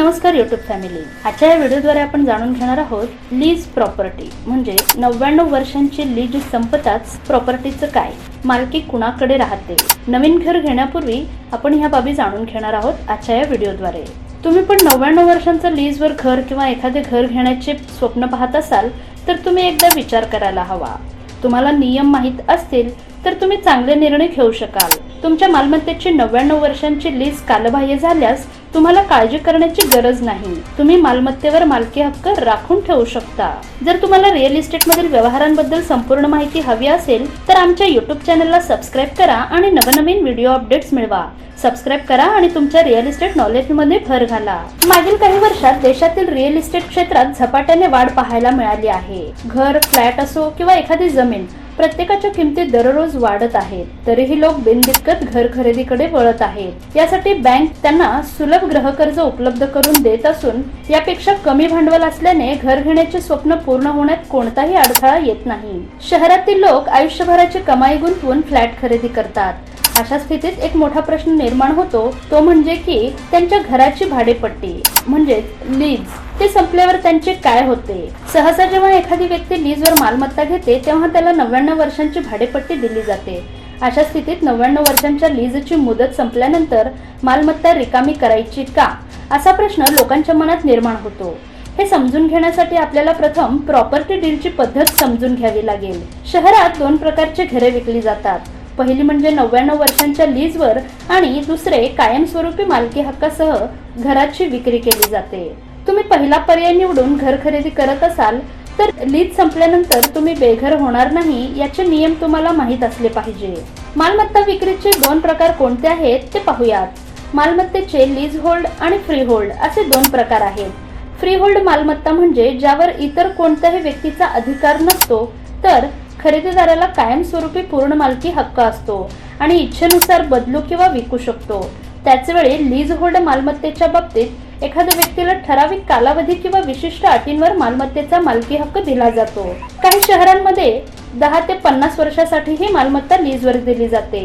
नमस्कार YouTube family आजच्या या व्हिडिओद्वारे आपण जाणून घेणार आहोत लीज प्रॉपर्टी म्हणजे नव्याण्णव वर्षांची लीज संपताच प्रॉपर्टीचं काय? मालकी कुणाकडे राहते? नवीन घर घेण्यापूर्वी आपण ह्या बाबी जाणून घेणार आहोत आजच्या या व्हिडिओद्वारे. तुम्ही पण नव्याण्णव वर्षांचं लीजवर घर किंवा एखादे घर घेण्याचे स्वप्न पाहत असाल तर तुम्ही एकदा विचार करायला हवा. तुम्हाला नियम माहीत असतील तर तुम्ही चांगले निर्णय घेऊ शकाल. तुमच्या मालमत्तेची नव्याण्णव वर्षांची लीज कालबाह्य झाल्यास तुम्हाला काळजी करण्याची गरज नाही. तुम्ही मालमत्तेवर मालकी हक्क राखून ठेवू शकता. जर तुम्हाला रिअल इस्टेट मधील व्यवहारांबद्दल संपूर्ण माहिती हवी असेल तर आमच्या युट्यूब चॅनलला सबस्क्राईब करा आणि नवनवीन व्हिडिओ अपडेट्स मिळवा. सबस्क्राईब करा आणि तुमच्या रिअल इस्टेट नॉलेजमध्ये भर घाला. मागील काही वर्षात देशातील रिअल इस्टेट क्षेत्रात झपाट्याने वाढ पाहायला मिळाली आहे. घर फ्लॅट असो किंवा एखादी जमीन प्रत्येकाच्या किमती दररोज वाढत आहेत. तरीही लोक बिनदिक्कत घर खरेदीकडे वळत आहेत. यासाठी बँक त्यांना सुलभ गृहकर्ज उपलब्ध करून देत असून यापेक्षा कमी भांडवल असल्याने घर घेण्याचे स्वप्न पूर्ण होण्यात कोणताही अडथळा येत नाही. शहरातील लोक आयुष्यभराची कमाई गुंतवून फ्लॅट खरेदी करतात. अशा स्थितीत एक मोठा प्रश्न निर्माण होतो. तो म्हणजे की त्यांच्या घराची भाडेपट्टी म्हणजे लीज ते संपल्यावर त्यांचे काय होते? सहसा जेव्हा एखादी व्यक्ती लीजवर मालमत्ता घेते तेव्हा त्याला नव्याण्णव वर्षांची भाडेपट्टी दिली जाते. अशा स्थितीत नव्याण्णव वर्षांच्या लीजची मुदत संपल्यानंतर मालमत्ता रिकामी करायची का? असा प्रश्न लोकांच्या मनात निर्माण होतो. हे समजून घेण्यासाठी आपल्याला प्रथम प्रॉपर्टी डीलची पद्धत समजून घ्यावी लागेल. शहरात दोन प्रकारचे घरे विकली जातात. पहिली म्हणजे नव्याण्णव वर्षांच्या लीजवर आणि दुसरे कायमस्वरूपी मालकी हक्कासह घराची विक्री केली जाते. तुम्ही पहिला पर्याय निवडून घर खरेदी करत असाल तर लीज संपल्यानंतर तुम्ही बेघर होणार नाही याचे नियम तुम्हाला माहीत असले पाहिजे. मालमत्ता विक्रीचे दोन प्रकार कोणते आहेत ते पाहूयात. मालमत्तेचे लीज होल्ड आणि फ्री होल्ड असे दोन प्रकार आहेत. फ्री होल्ड मालमत्ता म्हणजे ज्यावर इतर कोणत्याही व्यक्तीचा अधिकार नसतो तर खरेदीदाराला कायमस्वरूपी पूर्ण मालकी हक्क असतो आणि इच्छेनुसार बदलू किंवा विकू शकतो. त्याचवेळी लीज होल्ड मालमत्तेच्या बाबतीत एखाद्या व्यक्तीला ठराविक कालावधी किंवा विशिष्ट अटींवर मालमत्तेचा मालकी हक्क दिला जातो. काही शहरांमध्ये दहा ते पन्नास वर्षासाठी ही मालमत्ता लीजवर दिली जाते.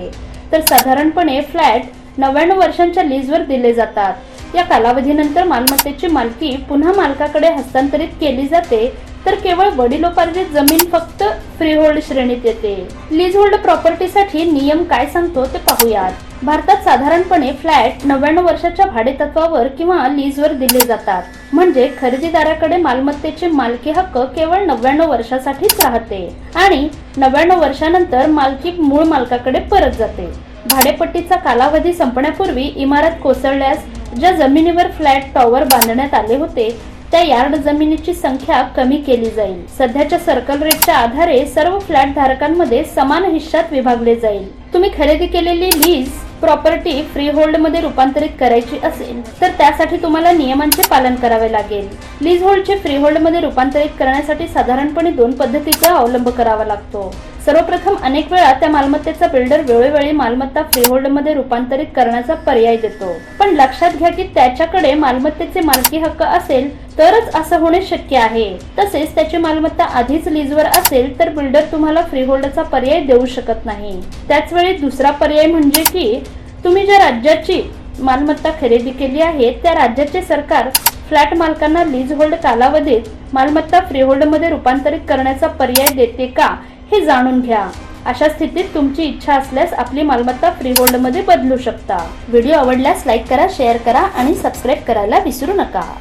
तर साधारणपणे फ्लॅट नव्याण्णव वर्षांच्या लीजवर दिले जातात. या कालावधीनंतर मालमत्तेची मालकी पुन्हा मालकाकडे हस्तांतरित केली जाते तर केवळ वडिलोपार्जित जमीन फक्त फ्रीहोल्ड श्रेणीत येते. लीजहोल्ड प्रॉपर्टीसाठी नियम काय सांगतो ते पाहूयात. भारतात साधारणपणे फ्लॅट नव्याण्णव वर्षाच्या भाडेतत्वावर किंवा लीजवर दिले जातात. म्हणजे खरेदीदाराकडे मालमत्तेचे मालकी हक्क केवळ नव्याण्णव वर्षासाठीच राहते आणि नव्याण्णव वर्षानंतर मालकी मूळ मालकाकडे परत जाते. भाडेपट्टीचा कालावधी संपण्यापूर्वी इमारत कोसळल्यास ज्या जमिनीवर फ्लॅट टॉवर बांधण्यात आले होते त्या यार्ड जमिनीची संख्या कमी केली जाईल. सध्याच्या सर्कल रेटच्या आधारे सर्व फ्लॅट धारकांमध्ये समान हिश्श्यात विभागले जाईल. तुम्ही खरेदी केलेली लीज प्रॉपर्टी फ्री होल्डमध्ये रूपांतरित करायची असेल तर त्यासाठी तुम्हाला नियमांचे पालन करावे लागेल. लीज होल्डचे फ्री होल्डमध्ये रूपांतरित करण्यासाठी साधारणपणे दोन पद्धतीचा अवलंब करावा लागतो. सर्वप्रथम अनेक वेळा त्या मालमत्तेचा बिल्डर वेळोवेळी मालमत्ता फ्रीहोल्डमध्ये रूपांतरित करण्याचा पर्याय देतो. पण लक्षात घ्या की त्याच्याकडे मालमत्तेचे मालकी हक्क असेल तरच असं होणे शक्य आहे. तसेच त्याची मालमत्ता आधीच लीजवर असेल तर बिल्डर तुम्हाला फ्रीहोल्डचा पर्याय देऊ शकत नाही. त्याचवेळी दुसरा पर्याय म्हणजे की तुम्ही ज्या राज्याची मालमत्ता खरेदी केली आहे त्या राज्याचे सरकार फ्लॅट मालकांना लीज होल्ड कालावधीत मालमत्ता फ्रीहोल्डमध्ये रूपांतरित करण्याचा पर्याय देते का? हे जाणून घ्या. अशा स्थितीत तुमची इच्छा असल्यास आपली मालमत्ता फ्रीहोल्डमध्ये बदलू शकता. व्हिडिओ आवडल्यास लाईक करा शेअर करा आणि सबस्क्राईब करायला विसरू नका.